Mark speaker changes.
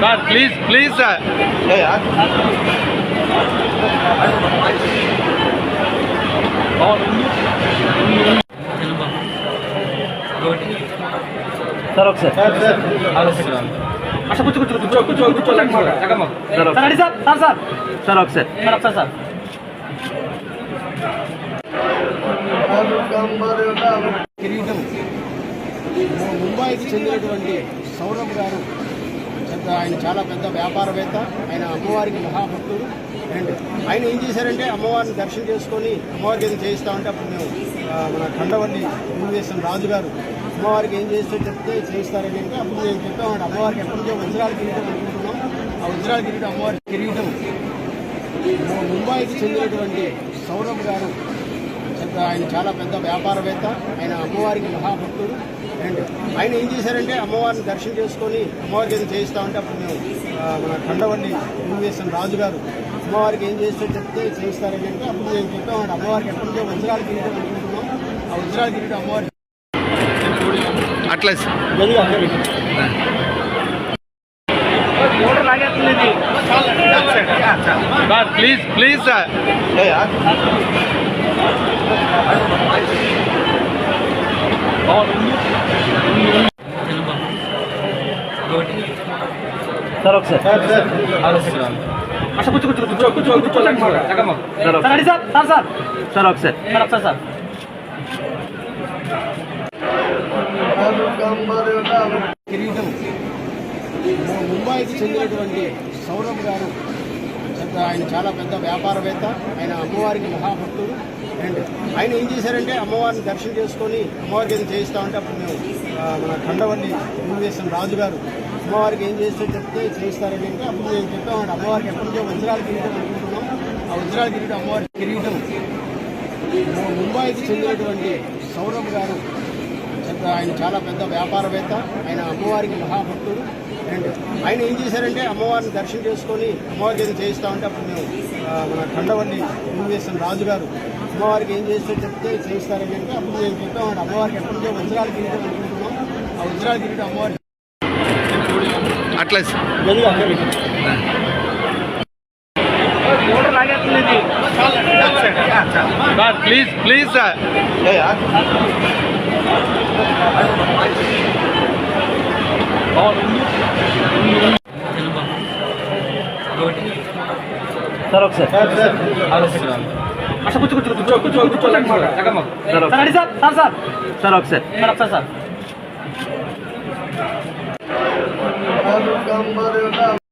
Speaker 1: Sir please please sir
Speaker 2: sir ఒకసారి
Speaker 1: అసలు కూర్చో కూర్చో కూర్చో కూర్చో కూర్చో లేకపోతే
Speaker 2: సార్ ఒకసారి
Speaker 3: సార్ సార్ సార్
Speaker 2: సార్
Speaker 4: కిరీటం. ముంబైకి చెందినటువంటి సౌరభ్ గారు పెద్ద ఆయన చాలా పెద్ద వ్యాపారవేత్త. ఆయన అమ్మవారికి మహాభక్తుడు. అండ్ ఆయన ఏం చేశారంటే అమ్మవారిని దర్శనం చేసుకొని అమ్మవారికి ఏదో చేయిస్తా ఉంటే అప్పుడు మేము మన కండవల్లి తెలుగుదేశం రాజుగారు అమ్మవారికి ఏం చేస్తే చెప్తే చేయిస్తారని అంటే అప్పుడు నేను చెప్పామంటే అమ్మవారికి ఎప్పటి నుంచో వజ్రాల కిరీటం అనుకుంటున్నాం ఆ వజ్రాల కిరీటం అమ్మవారి కిరీటం. ముంబైకి చెందినటువంటి సౌరభ్ గారు ఆయన చాలా పెద్ద వ్యాపారవేత్త. ఆయన అమ్మవారికి మహాభక్తుడు. అండ్ ఆయన ఏం చేశారంటే అమ్మవారిని దర్శనం చేసుకొని అమ్మవారికి ఏదో చేయిస్తా ఉంటే అప్పుడు మేము మన తెలుగుదేశం రాజు గారు అమ్మవారికి ఏం చేస్తే చెప్తే చేయిస్తారని అంటే అప్పుడు మేము చెప్పామంటే అమ్మవారికి ఎప్పటి నుంచో వజ్రాల కిరీటం అనుకుంటున్నాం ఆ వజ్రాల కిరీటం అమ్మవారి
Speaker 1: అట్లా sir. Please please sir.
Speaker 2: Sir ఒకసారి సార్ ఒకసారి
Speaker 3: సార్
Speaker 4: ముంబైకి చెందినటువంటి సౌరభ్ గారు ఆయన చాలా పెద్ద వ్యాపారవేత్త. ఆయన అమ్మవారికి మహాభక్తుడు. అండ్ ఆయన ఏం చేశారంటే అమ్మవారిని దర్శనం చేసుకొని అమ్మవారికి ఏదో చేయిస్తా ఉంటే అప్పుడు మేము మన కండవల్లి తెలుగుదేశం రాజు గారు అమ్మవారికి ఏం చేస్తే చెప్తే చేయిస్తారని అంటే అప్పుడు నేను చెప్పామండి అమ్మవారికి ఎప్పటి నుంచో వజ్రాల కిరీటం అనుకుంటున్నాం ఆ వజ్రాల కిరీటం అమ్మవారి కిరీటం. ముంబైకి చెందినటువంటి సౌరభ్ గారు ఆయన చాలా పెద్ద వ్యాపారవేత్త ఆయన అమ్మవారికి మహాభక్తుడు. అండ్ ఆయన ఏం చేశారంటే అమ్మవారిని దర్శనం చేసుకొని అమ్మవారికి ఏదో చేయిస్తామంటే అప్పుడు మేము మన ఖండవల్లి తెలుగుదేశం రాజు గారు అమ్మవారికి ఏం చేస్తే చెప్తే చేయిస్తారని అంటే అప్పుడు మేము చెప్పామంటే అమ్మవారికి ఎప్పటి నుంచో వజ్రాల కిరీటం అనుకుంటున్నాం ఆ వజ్రాల కిరీటం అమ్మవారి
Speaker 1: అట్లా sir. Please please sir.
Speaker 2: Sir ఒకసారి.
Speaker 3: అసలు కూర్చో కూర్చో కూర్చో కూర్చో కూర్చో లేకపోతే
Speaker 2: sir
Speaker 3: sir sir sir sir
Speaker 2: sir ఒకసారి
Speaker 3: సార్ ఒకసారి సార్